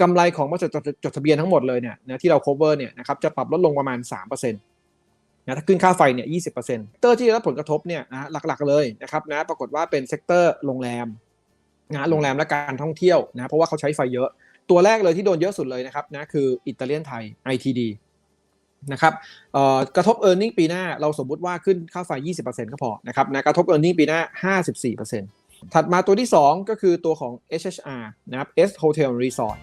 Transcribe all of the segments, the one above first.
กำไรของบริษัทจดทะเบียนทั้งหมดเลยเนี่ยนะที่เรา cover เนี่ยนะครับจะปรับลดลงประมาณ 3%นะถ้าขึ้นค่าไฟเนี่ย20%เตอร์ที่ได้รับผลกระทบเนี่ยนะหลักๆเลยนะครับนะปรากฏว่าเป็นเซกเตอร์โรงแรมนะโรงแรมและการท่องเที่ยวนะเพราะว่าเขาใช้ไฟเยอะ ตัวแรกเลยที่โดนเยอะสุดเลยนะครับนะคืออิตาเลียนไทย ITD นะครับเอ่อกระทบ e a r n i n g ปีหน้าเราสมมุติว่าขึ้นค่าไฟ 20%ก็พอนะครับนะกระทบ e a r n i n g ปีหน้า 54% ถัดมาตัวที่ 2 ก็คือตัวของ HHR นะครับ S Hotel Resort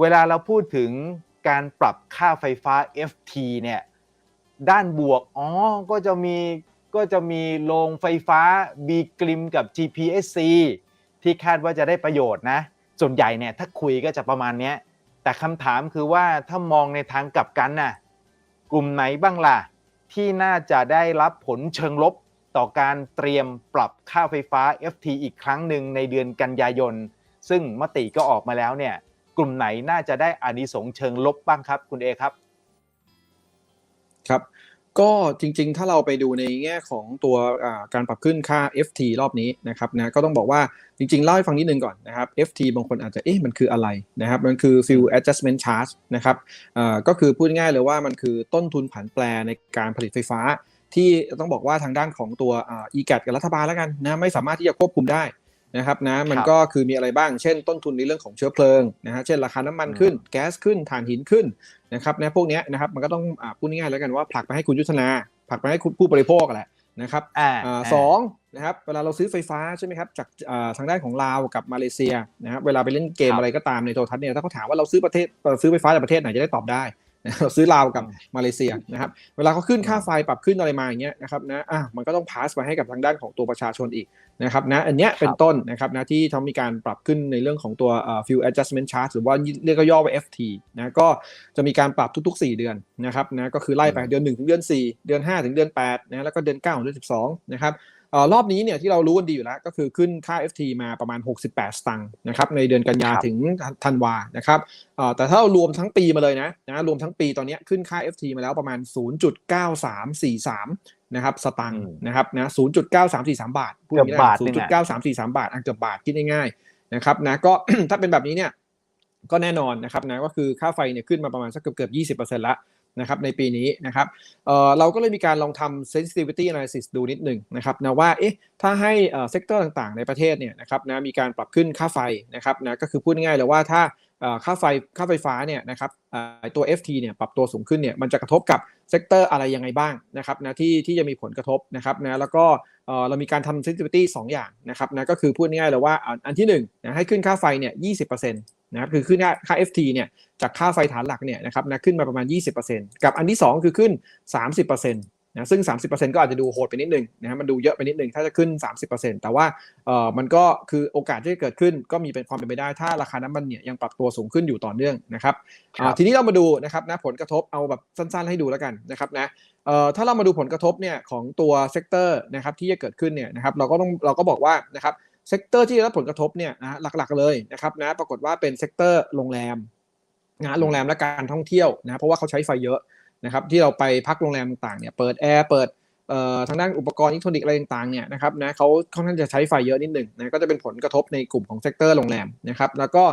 เวลาเราพูดถึงการปรับค่าไฟฟ้า FT เนี่ย ด้านบวก อ๋อ ก็จะมี ก็จะมีโรงไฟฟ้า B กริมกับ GPSC ที่คาดว่าจะได้ประโยชน์นะ ส่วนใหญ่เนี่ย ถ้าคุยก็จะประมาณเนี้ย แต่คำถามคือว่าถ้ามองในทางกลับกันน่ะกลุ่มไหนบ้างล่ะ ที่น่าจะได้รับผลเชิงลบต่อการเตรียมปรับค่าไฟฟ้า FT อีกครั้งหนึ่งในเดือนกันยายน ซึ่งมติก็ออกมาแล้วเนี่ย กลุ่มไหนน่าจะได้อานิสงส์เชิงลบบ้างครับ คุณเอครับ ครับ ก็จริงๆ ถ้าเราไปดูในแง่ของตัวการปรับขึ้นค่า FT รอบนี้นะครับนะก็ต้องบอกว่าจริงๆ เล่าให้ฟังนิดนึงก่อนนะครับ FT บางคนอาจจะเอ๊ะมันคืออะไรนะครับมันคือ Fuel Adjustment Charge นะครับก็คือพูดง่ายเลยว่ามันคือต้นทุนผันแปรในการผลิตไฟฟ้า ที่ต้องบอกว่าทางด้านของตัว e g a t กับรัฐบาลแล้วกันนะไม่สามารถที่จะควบคุมได้ นะครับนะมันก็คือมีอะไรบ้าง เช่นต้นทุนในเรื่องของเชื้อเพลิงนะฮะเช่นราคาน้ำมันขึ้น แก๊สขึ้นถ่านหินขึ้นนะครับนะพวกนี้นะครับมันก็ต้องพูดง่ายๆแล้วกันว่าผลักไปให้คุณยุทธนาผลักไปให้ผู้บริโภคแหละนะครับสองนะครับเวลาเราซื้อไฟฟ้าใช่ไหมครับจากทางด้านของลาวกับมาเลเซียนะครับเวลาไปเล่นเกมอะไรก็ตามในโทรทัศน์เนี่ยถ้าเขาถามว่าเราซื้อประเทศซื้อไฟฟ้าจากประเทศไหนจะได้ตอบได้ เราซื้อลาวกับมาเลเซียนะครับ เวลาเขาขึ้นค่าไฟปรับขึ้นอะไรมาอย่างเงี้ยนะครับนะอะมันก็ต้องพาสไปให้กับทางด้านของตัวประชาชนอีกนะครับนะอันเนี้ยเป็นต้นนะครับนะที่เขามีการปรับขึ้นในเรื่องของตัว fuel adjustment charge หรือว่าเรียกย่อว่า FT นะก็จะมีการปรับทุก ๆ 4 เดือนนะครับนะก็คือไล่ไปเดือน 1 ถึงเดือน 4 เดือน 5 ถึงเดือน8นะแล้วก็เดือน9ถึงเดือน12นะครับ รอบนี้เนี่ยที่เรารู้กันดีอยู่แล้วก็คือขึ้นค่า FT มาประมาณ 68 สตางค์นะครับในเดือนกันยาถึงธันวานะครับแต่ถ้าเรารวมทั้งปีมาเลยนะนะรวมทั้งปีตอนนี้ขึ้นค่า FT มาแล้วประมาณ 0.9343 นะครับสตางค์นะครับนะ0.9343 บาทพูดง่ายๆ0.9343 บาทอันเกือบบาทคิดง่ายๆนะครับนะก็ถ้าเป็นแบบนี้เนี่ยก็แน่นอนนะครับนะก็คือค่าไฟเนี่ยขึ้นมาประมาณสักเกือบเกือบ20%แล้ว นะครับในปีนี้นะครับเเราก็เลยมีการลองทำ sensitivity analysis ดูนิดหนึ่งนะครับนะว่าเอ๊ะถ้าให้เซกเตอร์ต่างๆ ในประเทศเนี่ยนะครับนะมีการปรับขึ้นค่าไฟนะครับนะก็คือพูดง่ายๆเลยว่าถ้า ค่าไฟค่าไฟฟ้าเนี่ยนะครับตัว FT เนี่ยปรับตัวสูงขึ้นเนี่ยมันจะกระทบกับเซกเตอร์อะไรยังไงบ้างนะครับนะที่ที่จะมีผลกระทบนะครับนะแล้วก็เรามีการทำ sensitivity 2อย่างนะครับนะก็คือพูดง่ายๆเลยว่าอันที่1นะให้ขึ้นค่าไฟเนี่ย20%นะครับคือขึ้นค่า FT เนี่ยจากค่าไฟฐานหลักเนี่ยนะครับนะขึ้นมาประมาณ 20%กับอันที่ 2 คือขึ้น 30%นะซึ่ง 30%ก็อาจจะดูโหดไปนิดนึงนะฮะมันดูเยอะไปนิดนึงถ้าจะขึ้น 30%แต่ว่าเอ่อมันก็คือโอกาสที่จะเกิดขึ้นก็มีเป็นความเป็นไปได้ ถ้าราคาน้ำมันเนี่ยยังปรับตัวสูงขึ้นอยู่ต่อเนื่องนะครับทีนี้เรามาดูนะครับนะผลกระทบเอาแบบสั้นๆให้ดูแล้วกันนะครับนะเอ่อถ้าเรามาดูผลกระทบเนี่ยของตัวเซกเตอร์นะครับที่จะเกิดขึ้นเนี่ยนะครับเราก็ต้องเราก็บอกว่านะครับเซกเตอร์ที่ได้รับผลกระทบเนี่ยนะหลักๆเลยนะครับนะปรากฏว่าเป็นเซกเตอร์โรงแรมนะโรงแรมและการท่องเที่ยวนะเพราะว่าเขาใช้ไฟเยอะ นะครับที่เราไปพักโรงแรมต่างๆเนี่ยเปิดแอร์เปิดทางด้านอุปกรณ์อิเล็กทรอนิกส์อะไรต่างๆเนี่ยนะครับนะเขาค่อนข้างจะใช้ไฟเยอะนิดหนึ่งนะก็จะเป็นผลกระทบในกลุ่มของเซกเตอร์โรงแรมนะครับแล้วก็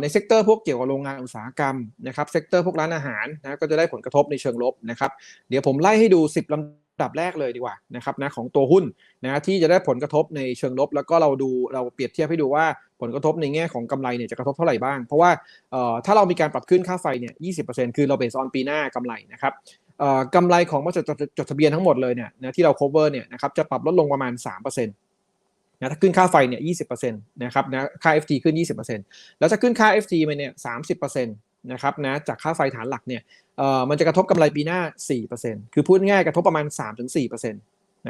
ในเซกเตอร์พวกเกี่ยวกับโรงงานอุตสาหกรรมนะครับเซกเตอร์พวกร้านอาหารนะก็จะได้ผลกระทบในเชิงลบนะครับเดี๋ยวผมไล่ให้ดู 10ลำ ดับแรกเลยดีกว่านะครับนะของตัวหุ้นนะที่จะได้ผลกระทบในเชิงลบ แล้วก็เราดูเราเปรียบเทียบให้ดูว่าผลกระทบในแง่ของกำไรเนี่ยจะกระทบเท่าไหร่บ้าง เพราะว่าถ้าเรามีการปรับขึ้นค่าไฟเนี่ย20%คือเราเบสออนปีหน้ากำไรนะครับกำไรของบริษัทจดทะเบียนทั้งหมดเลยเนี่ยนะที่เรา cover เนี่ยนะครับจะปรับลดลงประมาณ 3%นะถ้าขึ้นค่าไฟเนี่ย20%นะครับนะค่า FT ขึ้น 20%แล้วจะขึ้นค่า FT ไปเนี่ย30%นะครับนะจากค่าไฟฐานหลักเนี่ยเอ่อมันจะกระทบกำไรปีหน้า 4%คือพูดง่ายกระทบประมาณ 3-4%น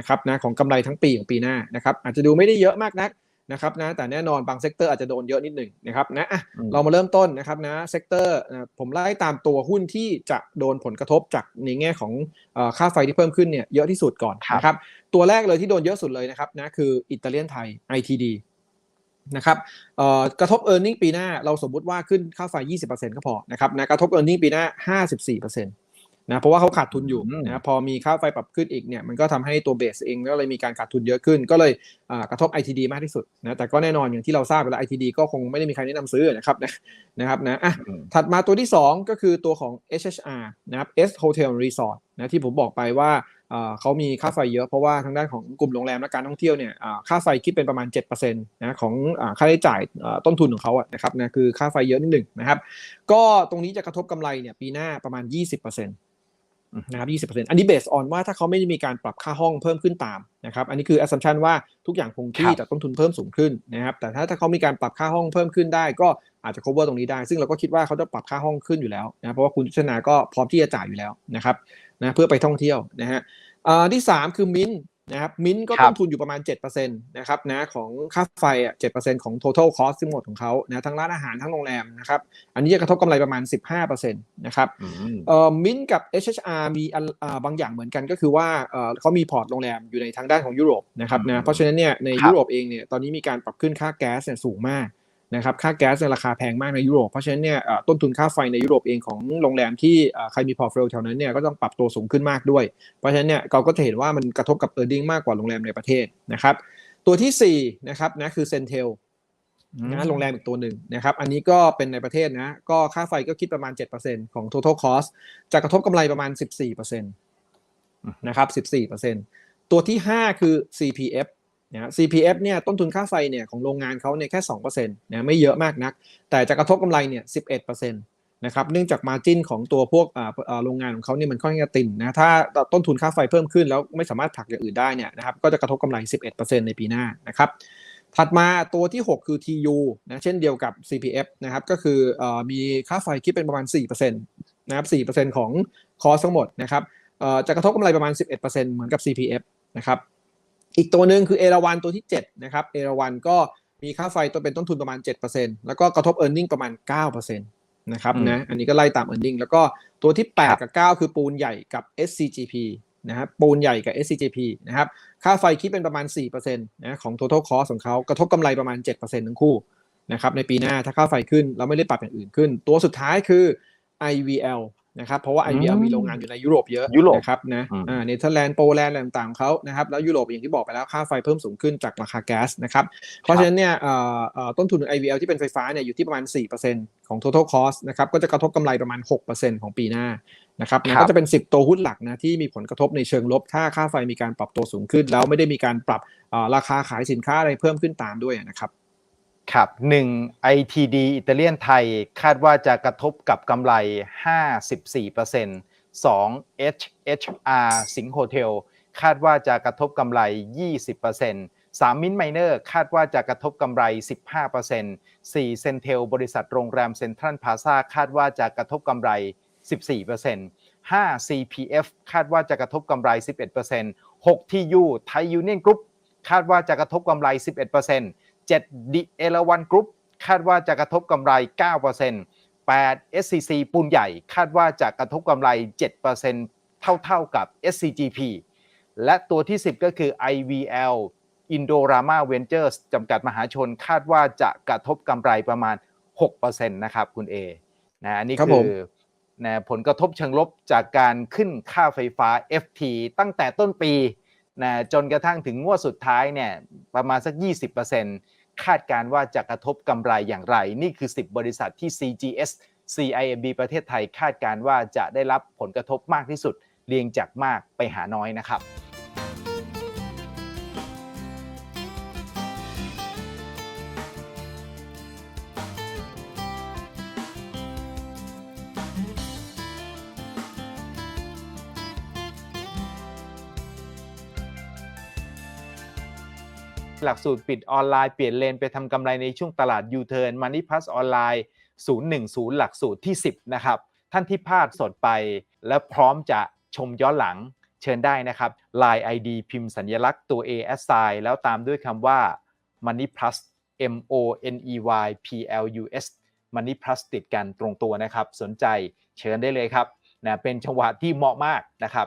ะครับนะของกำไรทั้งปีของปีหน้านะครับอาจจะดูไม่ได้เยอะมากนักนะครับนะแต่แน่นอนบางเซกเตอร์อาจจะโดนเยอะนิดหนึ่งนะครับนะะเรามาเริ่มต้นนะครับนะเซกเตอร์ผมไล่ตามตัวหุ้นที่จะโดนผลกระทบจากในแง่ของค่าไฟที่เพิ่มขึ้นเนี่ยเยอะที่สุดก่อนนะครับตัวแรกเลยที่โดนเยอะสุดเลยนะครับนะคืออิตาเลียนไทย ITD นะครับกระทบ e a r n i n g ปีหน้าเราสมมุติว่าขึ้นค่าไฟ 20%ก็พอนะครับนะกระทบ e a r n i n g ปีหน้า 54%ถนะเพราะว่าเขาขาดทุนอยู่อืมนะพอมีค่าไฟปรับขึ้นอีกเนี่ยมันก็ทำให้ตัวเบสเองก็เลยมีการขาดทุนเยอะขึ้น ก็เลยอ่ากระทบ ITD มากที่สุดนะแต่ก็แน่นอนอย่างที่เราทราบไปแล้ว ITD ก็คงไม่ได้มีใครแนะนำซื้อนะครับนะนะครับนะอะอืมถัดมาตัวที่ 2 ก็คือตัวของ HHR นะครับ S Hotel and Resort นะที่ผมบอกไปว่าอ่า เขามีค่าไฟเยอะเพราะว่าทางด้านของกลุ่มโรงแรมและการท่องเที่ยวเนี่ยค่าไฟคิดเป็นประมาณ7%นะของค่าใช้จ่ายต้นทุนของเขาอะนะครับนะคือค่าไฟเยอะนิดหนึ่งนะครับ ก็ตรงนี้จะกระทบกำไรเนี่ยปีหน้าประมาณ 20%นะครับ20%อันนี้เบสออนว่าถ้าเขาไม่ได้มีการปรับค่าห้องเพิ่มขึ้นตามนะครับ อันนี้คือ assumption ว่าทุกอย่างคงที่ครับแต่ต้นทุนเพิ่มสูงขึ้นนะครับ แต่ถ้าถ้าเขามีการปรับค่าห้องเพิ่มขึ้นได้ ก็อาจจะ cover ตรงนี้ได้ ซึ่งเราก็คิดว่าเขาจะปรับค่าห้องขึ้นอยู่แล้วนะ เพราะว่าคุณพิชนาก็พร้อมที่จะจ่ายอยู่แล้วนะครับนะเพื่อไปท่องเที่ยวนะฮะอ่าที่ 3 คือมิน นะครับมินก็ครับต้นทุนอยู่ประมาณ 7%นะครับนะของค่าไฟอะ7%ของ total cost ทั้งหมดของเขานะทั้งร้านอาหารทั้งโรงแรมนะครับอันนี้จะกระทบกำไรประมาณ 15%นะครับอืมเอ่อมินกับ HHR มีอันอ่าบางอย่างเหมือนกันก็คือว่าเอ่อเขามีพอร์ตโรงแรมอยู่ในทางด้านของยุโรปนะครับอืมนะเพราะฉะนั้นเนี่ยในครับยุโรปเองเนี่ยตอนนี้มีการปรับขึ้นค่าแก๊สเนี่ยสูงมาก นะครับค่าแก๊สในยราคาแพงมากในยุโรปเพราะฉะนั้นเนี่ยเอ่อต้นทุนค่าไฟในยุโรปเองของโรงแรมที่เอ่อใครมีพอร์ตโฟลิโอแถวนั้นเนี่ยก็ต้องปรับตัวสูงขึ้นมากด้วย เพราะฉะนั้นเนี่ยเราก็จะเห็นว่ามันกระทบกับ e a r n i n g มากกว่าโรงแรมในประเทศนะครับตัวที่สี่นะครับนะคือเซนเทลนะโรงแรมอีกตัวหนึ่งนะครับ อันนี้ก็เป็นในประเทศนะ ก็ค่าไฟก็คิดประมาณ 7%ของ total cost จะกระทบกำไรประมาณ 14%นะครับ 14%ตัวที่ 5 คือ CPF นะ CPF เนี่ยต้นทุนค่าไฟเนี่ยของโรงงานเขาเนี่ยแค่2%นะไม่เยอะมากนัก แต่จะกระทบกำไรเนี่ย11%นะครับเนื่องจากมาจิ้นของตัวพวกโรงงานของเขาเนี่ยมันค่อนข้างจะติ่นนะถ้าต้นทุนค่าไฟเพิ่มขึ้นแล้วไม่สามารถผลักอย่างอื่นได้เนี่ยนะครับก็จะกระทบกำไร 11%ในปีหน้านะครับถัดมาตัวที่ 6 คือ TU นะเช่นเดียวกับ CPF นะครับก็คืออมีค่าไฟคิดเป็นประมาณ 4%นะครับ 4%ของคอสทั้งหมดนะครับจะกระทบกำไรประมาณ 11%เหมือนกับ CPF นะครับ อีกตัวหนึ่งคือเอราวันตัวที่7นะครับเอราวันก็มีค่าไฟตัวเป็นต้นทุนประมาณ 7%แล้วก็กระทบ e a r n i n g ประมาณ 9%นะครับอืมนะอันนี้ก็ไล่ตาม e a r n i n g แล้วก็ตัวที่ 8 กับ 9 คือปูนใหญ่กับ SCGP นะครับปูนใหญ่กับ SCGP นะครับค่าไฟคิดเป็นประมาณ4%นะของ total cost ของเขากระทบกำไรประมาณ 7%ทั้งคู่นะครับในปีหน้าถ้าค่าไฟขึ้นเราไม่ได้ปรับอย่างอื่นขึ้น ตัวสุดท้ายคือ IVL นะครับเพราะว่า IVL อืมมีโรงงานอยู่ในยุโรปเยอะยุโรปนะครับนะอืมอ่าเนเธอร์แลนด์โปแลนด์อะไรต่างๆของเขานะครับแล้วยุโรปอย่างที่บอกไปแล้วค่าไฟเพิ่มสูงขึ้นจากราคาแก๊สนะครับเพราะฉะนั้นเนี่ยเอ่อเอ่อต้นทุนของ IVL ที่เป็นไฟฟ้าเนี่ยอยู่ที่ประมาณ 4%ของ total cost นะครับก็จะกระทบกำไรประมาณ 6%ของปีหน้านะครับครันะบก็จะเป็น 10 ตัวหุ้นหลักนะที่มีผลกระทบในเชิงลบ ถ้าค่าไฟมีการปรับตัวสูงขึ้น แล้วไม่ได้มีการปรับเอ่อราคาขายสินค้าอะไรเพิ่มขึ้นตามด้วยนะครับ ครับหนึ่ง ITD อิตาเลียนไทยคาดว่าจะกระทบกับกำไร 54% 2 HHR สิงห์โฮเทลคาดว่าจะกระทบกำไร 20% 3 มินไมเนอร์คาดว่าจะกระทบกำไร 15% 4 เซนเทลบริษัทโรงแรมเซ็นทรัลพาซาคาดว่าจะกระทบกำไร 14% 5 CPF คาดว่าจะกระทบกำไร 11% 6 TU ไทยยูเนียนกรุ๊ปคาดว่าจะกระทบกำไร 11% 7 The เอราวันกรุ๊ปคาดว่าจะกระทบกำไร 9% 8 SCC ปูนใหญ่คาดว่าจะกระทบกำไร 7%เท่าๆกับ SCGP และตัวที่ 10 ก็คือ IVL Indorama Ventures จำกัดมหาชนคาดว่าจะกระทบกำไรประมาณ 6%นะครับคุณเอนะอันนี้ครับคืผอมนะผลกระทบเชิงลบจากการขึ้นค่าไฟฟ้า FT ตั้งแต่ต้นปีนะจนกระทั่งถึงงวดสุดท้ายเนี่ยประมาณสัก 20% คาดการ์ว่าจะกระทบกำไรอย่างไร นี่คือ 10 บริษัทที่ CGS CIMB ประเทศไทยคาดการ์ว่าจะได้รับผลกระทบมากที่สุด เรียงจากมากไปหาน้อยนะครับ หลักสูตรปิดออนไลน์เปลี่ยนเลนไปทำกำไรในช่วงตลาดยูเทิร์นมันนี่พัสออนไลน์010 หลักสูตรที่ 10 นะครับ ท่านที่พลาดสดไป และพร้อมจะชมย้อนหลังเชิญได้นะครับ Line ID พิมพ์สัญลักษณ์ตัว A S I แล้วตามด้วยคำว่า Money Plus M O N E Y P L U S Money Plus ติดกันตรงตัวนะครับ สนใจเชิญได้เลยครับนะเป็นจังหวะที่เหมาะมากนะครับ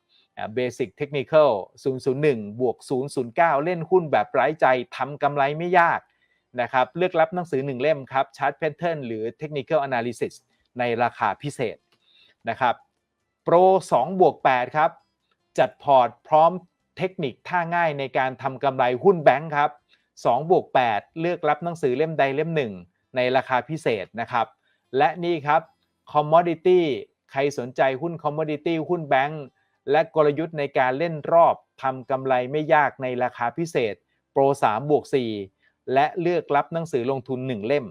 เบสิกเทคนิค001 บวก 009 เล่นหุ้นแบบไร้ใจทำกำไรไม่ยากนะครับ เลือกรับหนังสือ 1 เล่มครับ Chart Pattern หรือ Technical Analysis ในราคาพิเศษนะครับโปร2บวก8ครับ จัดพอร์ตพร้อมเทคนิคท่าง่ายในการทำกำไรหุ้นแบงค์ครับ2บวก8เลือกรับหนังสือเล่มใดเล่มหนึ่งในราคาพิเศษนะครับ และนี่ครับ Commodity ใครสนใจหุ้น Commodity หุ้นแบงค์ และกลยุทธ์ในการเล่นรอบทำกำไรไม่ยากในราคาพิเศษ โปร 3 บวก 4 และเลือกรับหนังสือลงทุน 1 เล่ม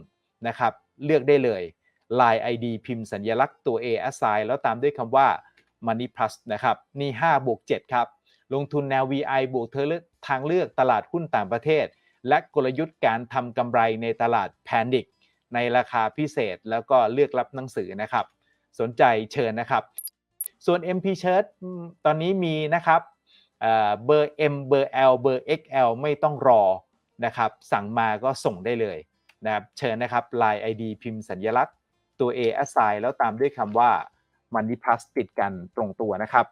นะครับเลือกได้เลย Line ID พิมพ์สัญลักษณ์ตัว A assign แล้วตามด้วยคำว่า Money Plus นะครับนี่5บวก7ครับลงทุนแนว VI บวกเธอเลือกทางเลือกตลาดหุ้นต่างประเทศ และกลยุทธ์การทำกำไรในตลาดแพนิคในราคาพิเศษแล้วก็เลือกรับหนังสือนะครับ สนใจเชิญนะครับ ส่วน MP Shirt ตอนนี้มีนะครับเบอร์ M เบอร์ L เบอร์ XL ไม่ต้องรอนะครับสั่งมาก็ส่งได้เลยนะครับเชิญนะครับ Line ID พิมพ์สัญลักษณ์ตัว A assign แล้วตามด้วยคำว่ามันนิพัสติดกันตรงตัวนะครับ